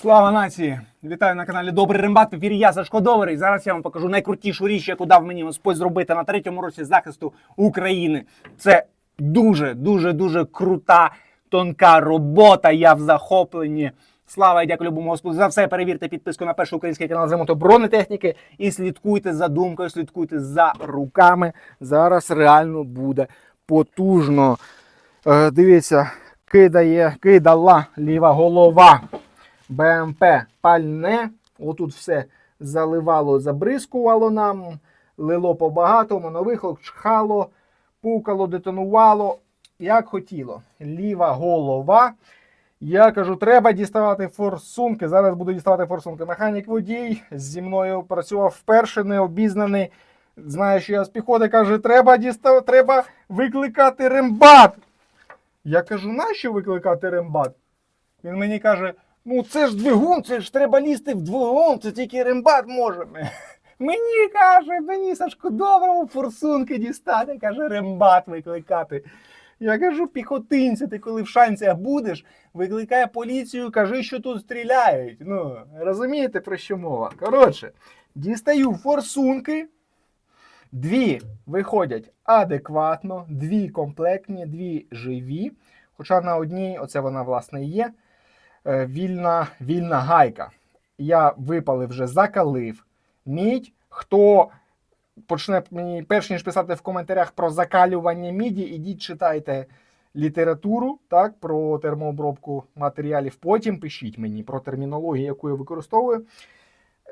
Слава нації! Вітаю на каналі Добрий Рембат. В ефірі я Сашко Добрий. Зараз я вам покажу найкрутішу річ, яку дав мені Господь зробити на третьому році захисту України. Це дуже, дуже, дуже крута, тонка робота. Я в захопленні. Слава і дякую любому Господу за все. Перевірте підписку на перший український канал ремонту бронетехніки і слідкуйте за думкою, слідкуйте за руками. Зараз реально буде потужно. Е, дивіться, кидає, кидала ліва голова. БМП пальне. Отут все заливало, забризкувало нам, лило по-багатому, нових чхало, пукало, детонувало, як хотіло. Ліва голова. Я кажу, треба діставати форсунки. Зараз буду діставати форсунки. Механік водій зі мною працював вперше, необізнаний. Знає, що я з піхоти каже, треба дістав... треба викликати рембат. Я кажу, нащо викликати рембат? Він мені каже: ну це ж двигун, це ж треба лізти в двигун, це тільки рембат може. Мені каже, мені Сашко доброго форсунки дістати, каже, рембат викликати. Я кажу, піхотинця, ти коли в шанцях будеш, викликай поліцію, кажи, що тут стріляють. Ну, розумієте, про що мова? Коротше, дістаю форсунки. Дві виходять адекватно, дві комплектні, дві живі. Хоча на одній, оце вона власне є, вільна, вільна гайка. Я випалив вже закалив мідь. Хто почне мені перш ніж писати в коментарях про закалювання міді, ідіть читайте літературу так, про термообробку матеріалів. Потім пишіть мені про термінологію, яку я використовую.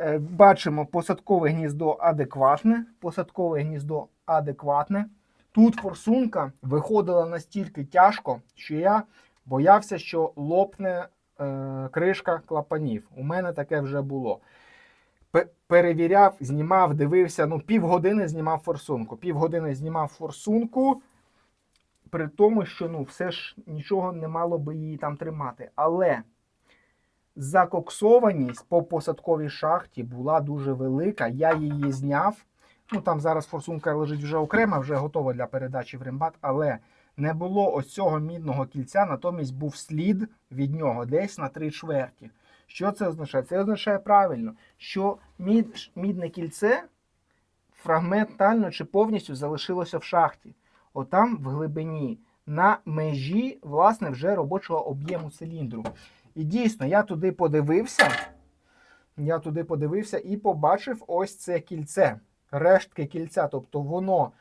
Е, Бачимо посадкове гніздо адекватне. Посадкове гніздо адекватне. Тут форсунка виходила настільки тяжко, що я боявся, що лопне е, кришка клапанів. У мене таке вже було. Перевіряв, знімав, дивився. Ну, півгодини знімав форсунку. Півгодини знімав форсунку, при тому, що ну, все ж нічого не мало би її там тримати. Але закоксованість по посадковій шахті була дуже велика. Я її зняв. Ну там зараз форсунка лежить вже окремо, вже готова для передачі в рембат, але не було ось цього мідного кільця, натомість був слід від нього десь на три чверті. Що це означає? Це означає правильно, що мід, мідне кільце фрагментально чи повністю залишилося в шахті. Отам в глибині, на межі, власне, вже робочого об'єму циліндру. І дійсно, я туди подивився. Я туди подивився і побачив ось це кільце, рештки кільця. Тобто воно,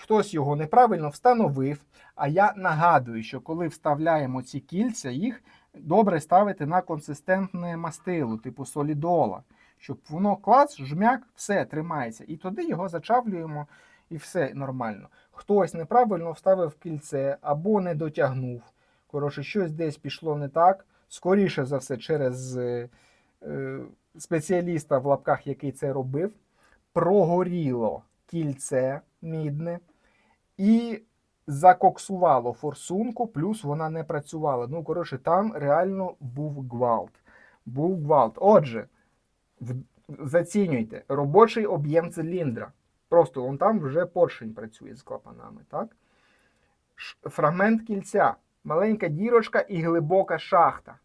хтось його неправильно встановив. А я нагадую, що коли вставляємо ці кільця, їх добре ставити на консистентне мастило, типу солідола, щоб воно клац, жмяк, все тримається. І туди його зачавлюємо, і все нормально. Хтось неправильно вставив кільце або не дотягнув. Коротше, щось десь пішло не так. Скоріше за все, через е, е, спеціаліста в лапках, який це робив, прогоріло кільце мідне і закоксувало форсунку, плюс вона не працювала. Ну, коротше, там реально був гвалт. Був гвалт. Отже, в- зацінюйте робочий об'єм циліндра. Просто вон там вже поршень працює з клапанами, так? Фрагмент кільця, маленька дірочка і глибока шахта.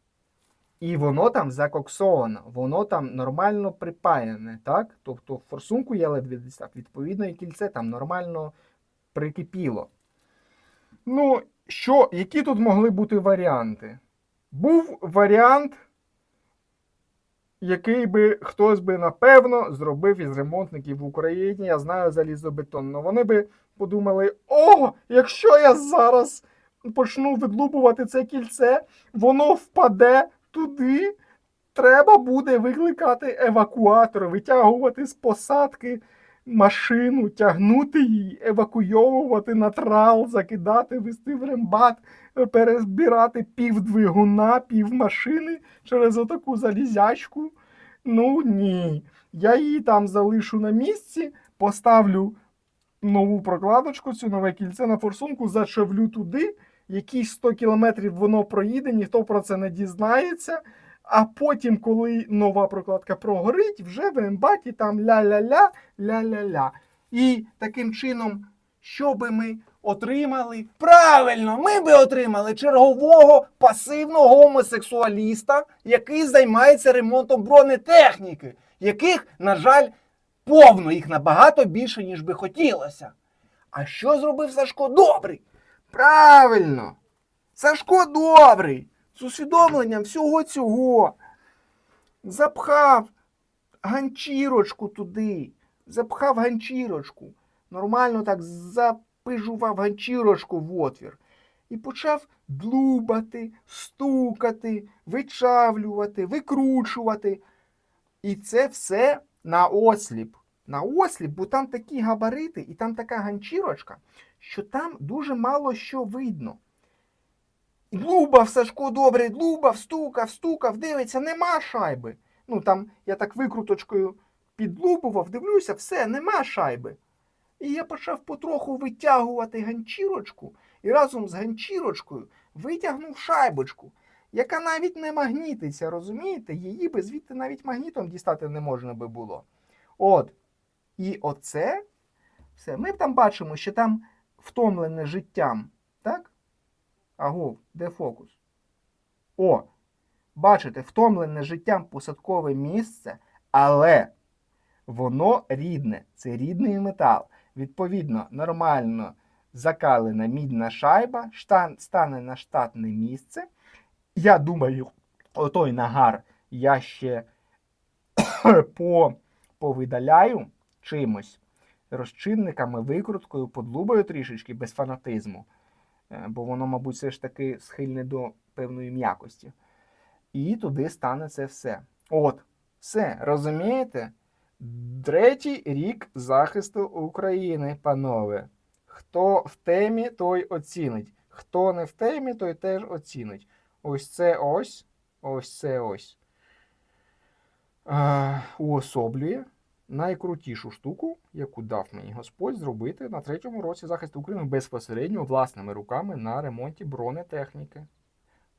І воно там закоксовано, воно там нормально припаяне, так? Тобто форсунку я ледве дістав, відповідно, і кільце там нормально прикипіло. Ну, що, які тут могли бути варіанти? Був варіант, який би хтось би напевно зробив із ремонтників в Україні. Я знаю залізобетонно. Вони би подумали: о, якщо я зараз почну відлупувати це кільце, воно впаде туди. Треба буде викликати евакуатор, витягувати з посадки машину, тягнути її, евакуйовувати на трал, закидати, вести в рембат, перезбирати пів двигуна, пів машини через отаку залізячку. Ну ні. Я її там залишу на місці, поставлю нову прокладочку, цю нове кільце на форсунку, зачавлю туди. Якісь 100 кілометрів воно проїде, ніхто про це не дізнається. А потім, коли нова прокладка прогорить, вже в ембаті там ля-ля-ля, ля-ля-ля. І таким чином, що би ми отримали? Правильно, ми би отримали чергового пасивного гомосексуаліста, який займається ремонтом бронетехніки, яких, на жаль, повно їх набагато більше, ніж би хотілося. А що зробив Сашко Добрий? Правильно! Сашко Добрий! З усвідомленням всього цього запхав ганчірочку туди, запхав ганчірочку, нормально так запижував ганчірочку в отвір і почав длубати, стукати, вичавлювати, викручувати. І це все на осліп. На осліп, бо там такі габарити і там така ганчірочка, що там дуже мало що видно. Длубав Сашко добре, длубав, стукав, стукав, дивиться, нема шайби. Ну там я так викруточкою підлупував, дивлюся, все, нема шайби. І я почав потроху витягувати ганчірочку, і разом з ганчірочкою витягнув шайбочку, яка навіть не магнітиться, розумієте? Її би звідти навіть магнітом дістати не можна би було. От. І оце все. Ми там бачимо, що там втомлене життям, так? Агов, де фокус? О, бачите, втомлене життям посадкове місце, але воно рідне, це рідний метал. Відповідно, нормально закалена мідна шайба, штан, стане на штатне місце. Я думаю, отой нагар я ще по, повидаляю чимось розчинниками, викруткою, подлубою трішечки без фанатизму. Е, бо воно, мабуть, все ж таки схильне до певної м'якості. І туди стане це все. От, все, розумієте? Третій рік захисту України, панове. Хто в темі, той оцінить. Хто не в темі, той теж оцінить. Ось це ось, ось це ось. Е, уособлює найкрутішу штуку, яку дав мені Господь зробити на третьому році захисту України безпосередньо власними руками на ремонті бронетехніки.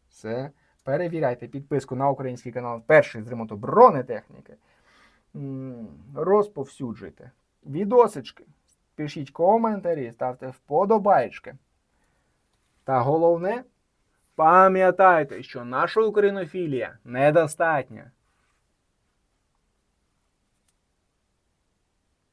Все. Перевіряйте підписку на український канал перший з ремонту бронетехніки. Розповсюджуйте відосички, пишіть коментарі, ставте вподобайки. Та головне, пам'ятайте, що наша українофілія недостатня.